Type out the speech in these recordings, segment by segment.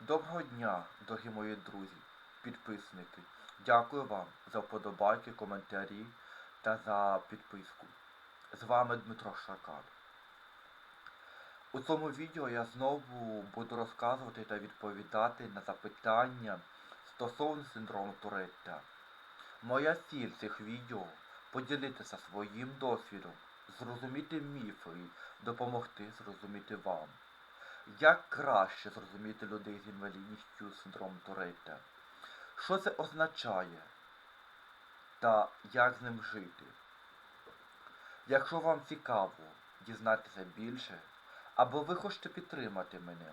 Доброго дня, дорогі мої друзі, підписники. Дякую вам за вподобайки, коментарі та за підписку. З вами Дмитро Шакал. У цьому відео я знову буду розказувати та відповідати на запитання стосовно синдрому Туретта. Моя ціль цих відео поділитися своїм досвідом, зрозуміти міфи і допомогти зрозуміти вам. Як краще зрозуміти людей з інвалідністю синдрому Туретта? Що це означає? Та як з ним жити? Якщо вам цікаво дізнатися більше, або ви хочете підтримати мене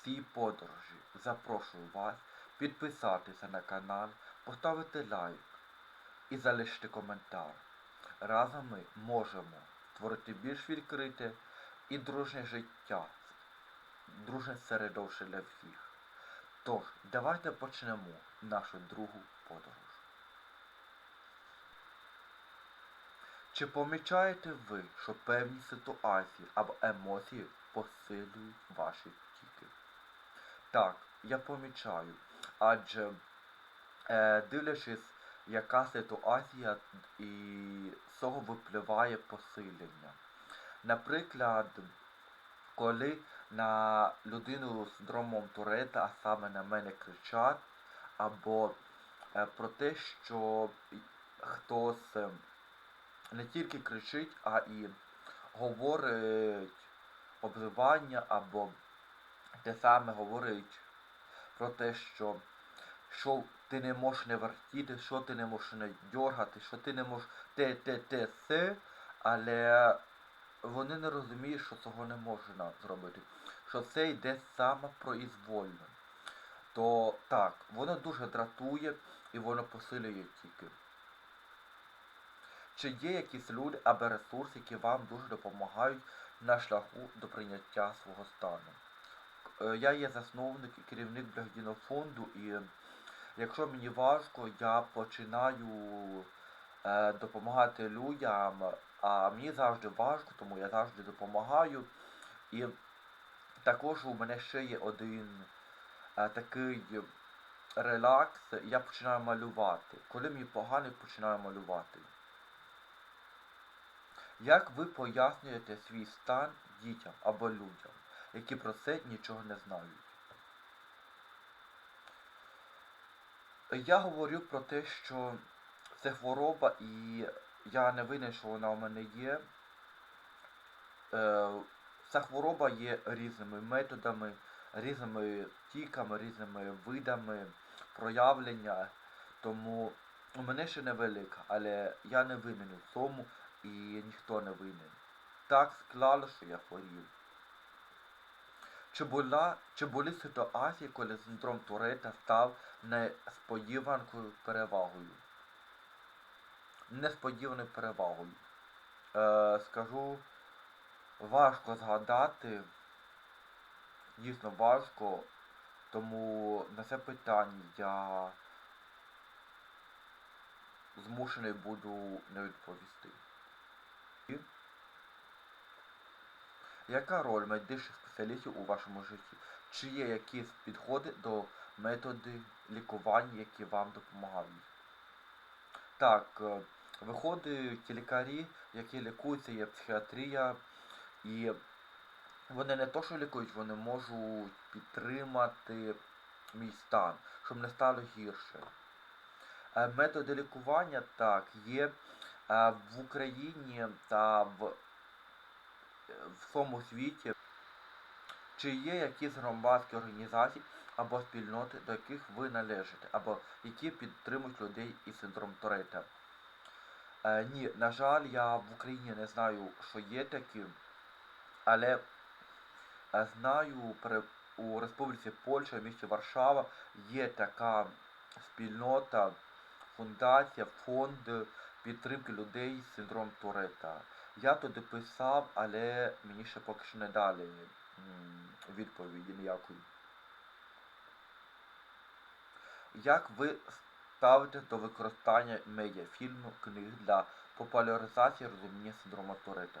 в цій подорожі, запрошую вас підписатися на канал, поставити лайк і залишити коментар. Разом ми можемо творити більш відкрите і дружне життя, дружне середовище для всіх. Тож, давайте почнемо нашу другу подорож. Чи помічаєте ви, що певні ситуації або емоції посилюють ваші втіки? Так, я помічаю, адже е, дивлячись, яка ситуація і з цього випливає посилення. Наприклад, коли на людину з синдромом Туретта, а саме на мене кричать, або е, про те, що хтось е, не тільки кричить, а і говорить обзивання, або те саме говорить про те, що що ти не можеш не вертіти, що ти не можеш не дергати, що ти не можеш те, те, те, се, але вони не розуміють, що цього не можна зробити. Що це йде саме произвольно. То так, воно дуже дратує і воно посилює тільки. Чи є якісь люди або ресурси, які вам дуже допомагають на шляху до прийняття свого стану? Е, Я є засновник і керівник благодійного фонду, і якщо мені важко, я починаю е, допомагати людям, а мені завжди важко, тому я завжди допомагаю. І також у мене ще є один е, такий релакс, я починаю малювати. Коли мені погано, я починаю малювати. Як ви пояснюєте свій стан дітям або людям, які про це нічого не знають? Я говорю про те, що це хвороба і я не винен, що вона у мене є. Е, Ця хвороба є різними методами, різними тіками, різними видами проявлення. Тому у мене ще невелика, але я не винен у цьому і ніхто не винен. Так склало, що я хворів. Чи, була, чи були ситуації, коли синдром Туретта став несподіванкою перевагою? Несподіваною перевагою. Е, скажу, важко згадати, дійсно важко, тому на це питання я змушений буду не відповісти. Яка роль медичних спеціалістів у вашому житті? Чи є якісь підходи до методи лікування, які вам допомагають? Так, е, виходять лікарі, які лікуються, є психіатрія, і вони не то, що лікують, вони можуть підтримати мій стан, щоб не стало гірше. Е, Методи лікування так, є е, в Україні та в в всьому світі, чи є якісь громадські організації або спільноти, до яких ви належите, або які підтримують людей із синдром Торетта? Е, ні, на жаль, я в Україні не знаю, що є такі, але е, знаю, у Республіці Польща, в місті Варшава є така спільнота, фундація, фонд підтримки людей з синдромом Туретта. Я туди писав, але мені ще поки що не дали відповіді ніякої. Як ви ставитесь до використання медіафільму, книг для популяризації розуміння синдрому Туретта?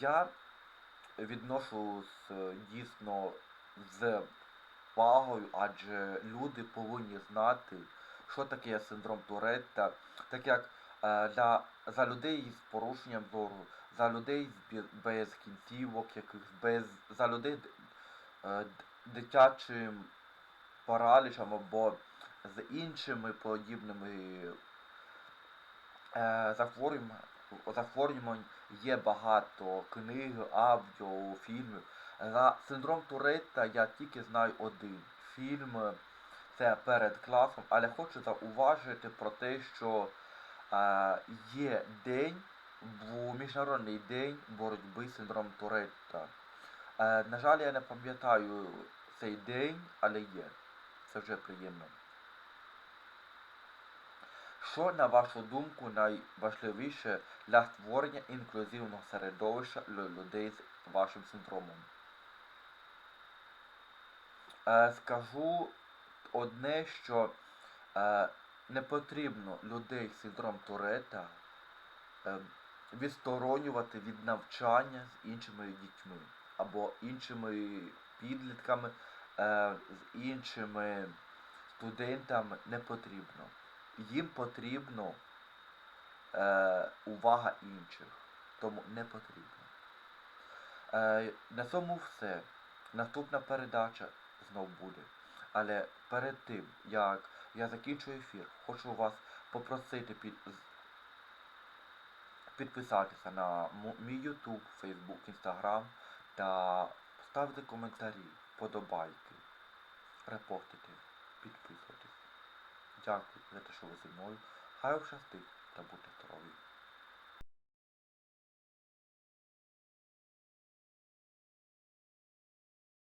Я відношусь дійсно з повагою, адже люди повинні знати, що таке синдром Туретта, так як е, для, за людей з порушенням зору, за людей без кінцівок, якихось, без, за людей е, дитячим паралічем або з іншими подібними е, захворювань, є багато книг, аудіо, фільмів. За синдром Туретта я тільки знаю один фільм. Це перед класом, але хочу зауважити про те, що е, є день, міжнародний день боротьби з синдромом Туретта. Е, на жаль, я не пам'ятаю цей день, але є. Це вже приємно. Що, на вашу думку, найважливіше для створення інклюзивного середовища для людей з вашим синдромом? Е, скажу одне, що е, не потрібно людей з синдромом Туретта е, відсторонювати від навчання з іншими дітьми або іншими підлітками, з іншими студентами не потрібно. Їм потрібно е, увага інших, тому не потрібно. Е, на цьому все. Наступна передача знов буде. Але перед тим, як я закінчу ефір, хочу вас попросити під, підписатися на мій YouTube, Facebook, Instagram та поставити коментарі, подобайки, репортити, підписуватись. Дякую за те, що ви зі мною. Хай щастить та бути здорові!